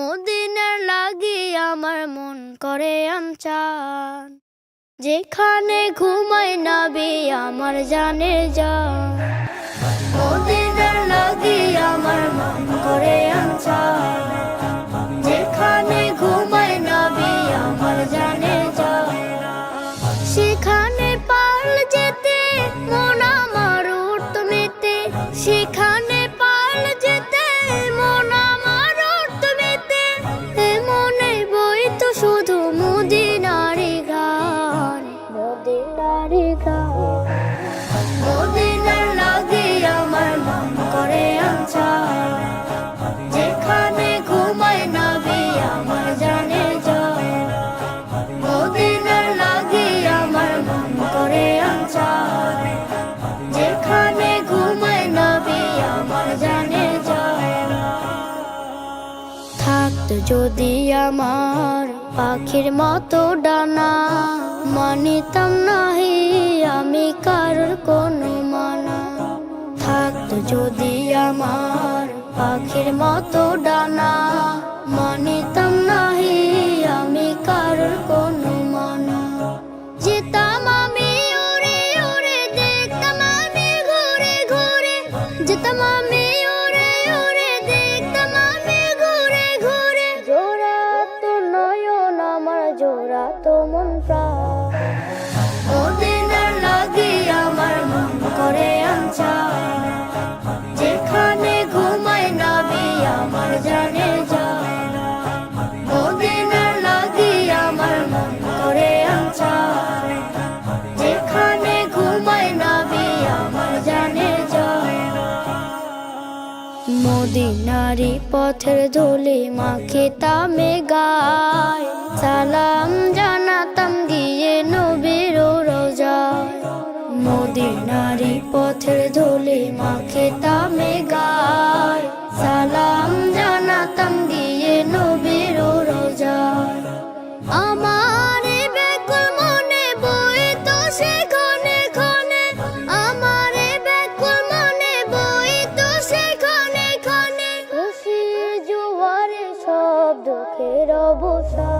মদিনার লাগি আমার মন করে আনচান। যেখানে ঘুমাই নাবি আমার জানে। যা মদিনার লাগি আমার মন করে যদি আমার পাখির মতো ডানা মানিতাম নাহি, আমি কারোর কোনো মানা। থাকতো যদি আমার পাখির মতো ডানা মানিতাম মন মদিনার লাগি আমার মন করে আনচান যেখানে ঘুমায় নাবি আমার জানে মদিনার লাগি আমার মন করে যেখানে ঘুমায় নাবি আমার জানে যায় মদিনারি পথের ধুলি মাখে তামে গায়। সালাম মদিনারি পথের ধুলি মাখে তামে গায় সালাম জানাতাম গিয়ে নবীর রোজায়। আমার এ ব্যাকুল মনে বই তো আমার এ ব্যাকুল মনে বই তো খুশি জোয়ারে সব দুঃখের অবসান